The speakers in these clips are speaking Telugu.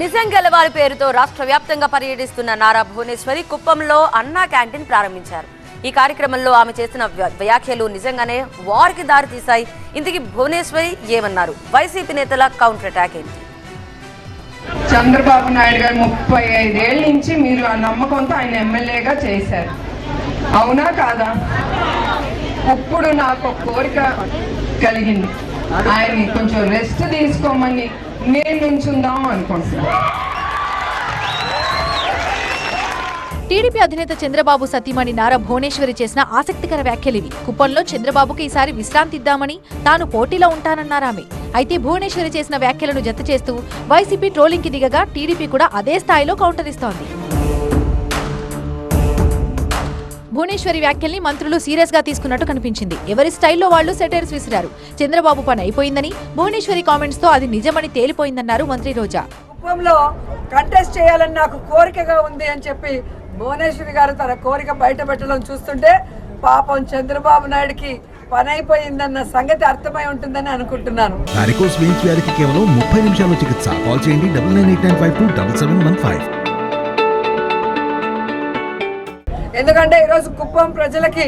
నిజం గెలవాలి పేరుతో రాష్ట్ర వ్యాప్తంగా పర్యటిస్తున్న నారా భువనేశ్వరి కుప్పంలో అన్నా క్యాంటీన్ ప్రారంభించారు. ఈ కార్యక్రమంలో ఆమె చేసిన వ్యాఖ్యలు నిజంగానే వారికి దారితీశాయి ఇంతకీ భువనేశ్వరి ఏమన్నారు? వైసీపీ నేతల కౌంటర్ అటాక్ ఏంటి? చంద్రబాబు నాయుడు గారు ముప్పై ఐదేళ్ళ నుంచి మీరు ఆ నమ్మకంతో ఆయన ఎమ్మెల్యేగా చేశారు. అవునా కాదా? ఇప్పుడు నాకు కోరిక కలిగింది. ఆయన్ని కొంచెం రెస్ట్ తీసుకోమని నేను నుంచుందాం అనుకుంటున్నాను టీడీపీ అధినేత చంద్రబాబు సతీమణి నారా భువనేశ్వరి చేసిన ఆసక్తికర వ్యాఖ్యలివి కుప్పంలో చంద్రబాబుకి ఈసారి విశ్రాంతి ఇద్దామని తాను పోటీలో ఉంటానన్నారామె అయితే భువనేశ్వరి చేసిన వ్యాఖ్యలను జత చేస్తూ వైసీపీ ట్రోలింగ్కి దిగగా టీడీపీ కూడా అదే స్థాయిలో కౌంటర్ ఇస్తోంది. భువనేశ్వరి వ్యాఖ్యల్ని మంత్రులు సీరియస్గా తీసుకున్నట్టు కనిపించింది. ఎవరి స్టైల్లో వాళ్ళు సెటైర్స్ విసిరారు. చంద్రబాబు పని అయిపోయిందని భువనేశ్వరి కామెంట్స్తో అది నిజమని తేలిపోయిందన్నారు మంత్రి రోజా. కుప్పంలో కంటెస్ట్ చేయాలని నాకు కోరికగా ఉంది అని చెప్పి భువనేశ్వరి గారు తన కోరిక బయట పెట్టడం చూస్తుంటే పాపం చంద్రబాబు నాయుడుకి పని అయిపోయిందన్న సంగతి అర్థమై ఉంటుందని అనుకుంటున్నాను. కేవలం ముప్పై నిమిషాల్లో చికిత్స. కాల్ చేయండి double nine eight nine five two double seven one five ఎందుకంటే ఈరోజు కుప్పం ప్రజలకి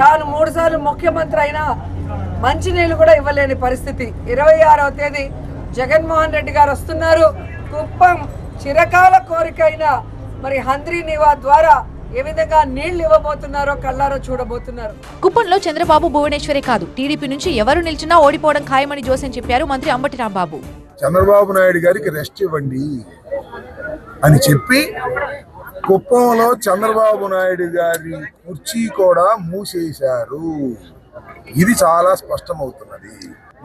తాను మూడు సార్లు ముఖ్యమంత్రి అయినా మంచినీళ్ళు కూడా ఇవ్వలేని పరిస్థితి. ఇరవై ఆరవ తేదీ జగన్మోహన్ రెడ్డి గారు వస్తున్నారు. కుప్పం చిరకాల కోరిక అయిన మరి హంద్రీ నివా ద్వారా ఏ విధంగా నీళ్ళు ఇవ్వబోతున్నారో కళ్ళారో చూడబోతున్నారు. కుప్పంలో చంద్రబాబు భువనేశ్వరే కాదు. టీడీపీ నుంచి ఎవరు నిలిచినా ఓడిపోవడం ఖాయమని జోసెన్ చెప్పారు మంత్రి అంబటి రాంబాబు. చంద్రబాబు నాయుడు గారికి రెస్ట్ ఇవ్వండి అని చెప్పి కుప్పంలో చంద్రబాబు నాయుడు గారి కుర్చీ కూడా మూసేశారు. ఇది చాలా స్పష్టమవుతున్నది.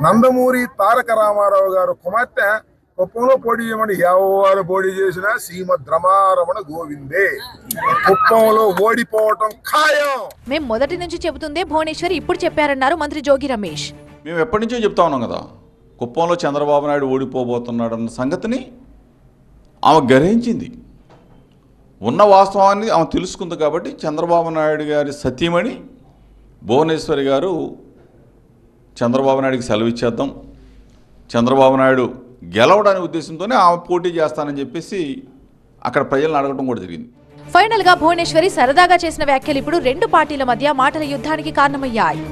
నందమూరి తారక రామారావు గారు కుమార్తె కుప్పంలో పోటీ చేయమని ఎవరు పోటీ చేసినా శ్రీమద్ రమారమణ గోవిందే. కుప్పంలో ఓడిపోవటం ఖాయం. మేం మొదటి నుంచి చెబుతుందే భువనేశ్వరి ఇప్పుడు చెప్పారన్నారు మంత్రి జోగి రమేష్. మేము ఎప్పటి నుంచో చెప్తా ఉన్నాం కదా కుప్పంలో చంద్రబాబు నాయుడు ఓడిపోబోతున్నాడు అన్న సంగతిని ఆమె గ్రహించింది. ఉన్న వాస్తవాన్ని ఆమె తెలుసుకుంది కాబట్టి చంద్రబాబు నాయుడు గారి సతీమణి భువనేశ్వరి గారు చంద్రబాబు నాయుడికి సెలవు ఇచ్చేద్దాం. చంద్రబాబు నాయుడు గెలవడానికి ఉద్దేశంతోనే ఆమె పోటీ చేస్తానని చెప్పేసి అక్కడ ప్రజలను అడగడం కూడా జరిగింది. ఫైనల్గా భువనేశ్వరి సరదాగా చేసిన వ్యాఖ్యలు ఇప్పుడు రెండు పార్టీల మధ్య మాటల యుద్ధానికి కారణమయ్యాయి.